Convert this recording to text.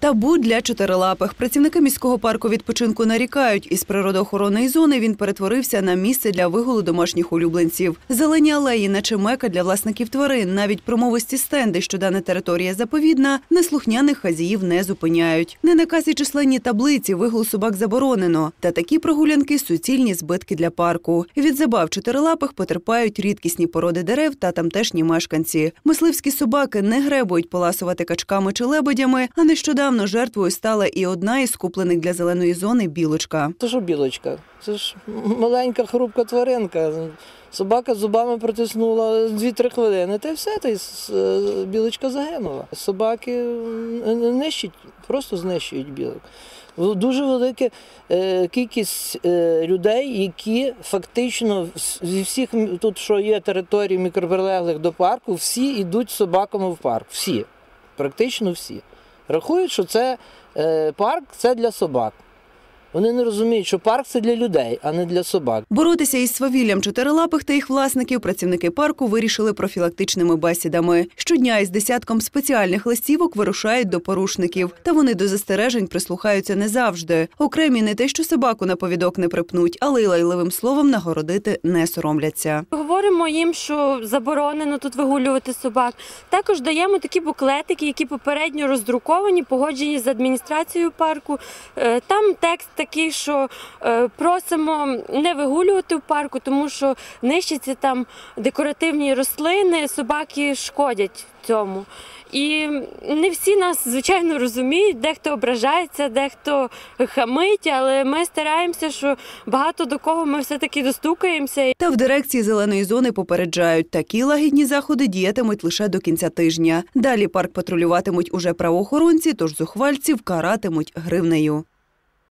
Табу для чотирилапих. Працівники міського парку відпочинку нарікають. Із природоохоронної зони він перетворився на місце для вигулу домашніх улюбленців. Зелені алеї, наче мека для власників тварин. Навіть промовисті стенди, що дана територія заповідна, неслухняних хазіїв не зупиняють. Не наказі численні таблиці, вигул собак заборонено. Та такі прогулянки суцільні збитки для парку. Від забав чотирилапих потерпають рідкісні породи дерев та тамтешні мешканці. Мисливські собаки не гребують поласувати качками чи лебедями, а нещодавно жертвою стала і одна із куплених для зеленої зони білочка. Це що білочка? Це ж маленька хрупка тваринка. Собака зубами притиснула 2-3 хвилини, та й все, та й е, білочка загинула. Собаки м, нищать, просто знищують білок. Дуже велика е, кількість е, людей, які фактично зі всіх тут, що є території мікроприлеглих до парку, всі йдуть з собаками в парк. Всі, практично всі. Рахують, що це е, парк це для собак. Вони не розуміють, що парк це для людей, а не для собак. Боротися із свавіллям чотирилапих та їх власників працівники парку вирішили профілактичними бесідами. Щодня із десятком спеціальних листівок вирушають до порушників, та вони до застережень прислухаються не завжди. Окремі не те, що собаку на повідок не припнуть, але й лайливим словом нагородити не соромляться. Говоримо їм, що заборонено тут вигулювати собак. Також даємо такі буклетики, які попередньо роздруковані, погоджені з адміністрацією парку. Е, Там текст такий, що е, просимо не вигулювати в парку, тому що нищаться там декоративні рослини, собаки шкодять цьому. І не всі нас, звичайно, розуміють, дехто ображається, дехто хамить, але ми стараємося, що багато до кого ми все-таки достукаємося. Та в дирекції зеленої зони попереджають, такі лагідні заходи діятимуть лише до кінця тижня. Далі парк патрулюватимуть уже правоохоронці, тож зухвальців каратимуть гривнею.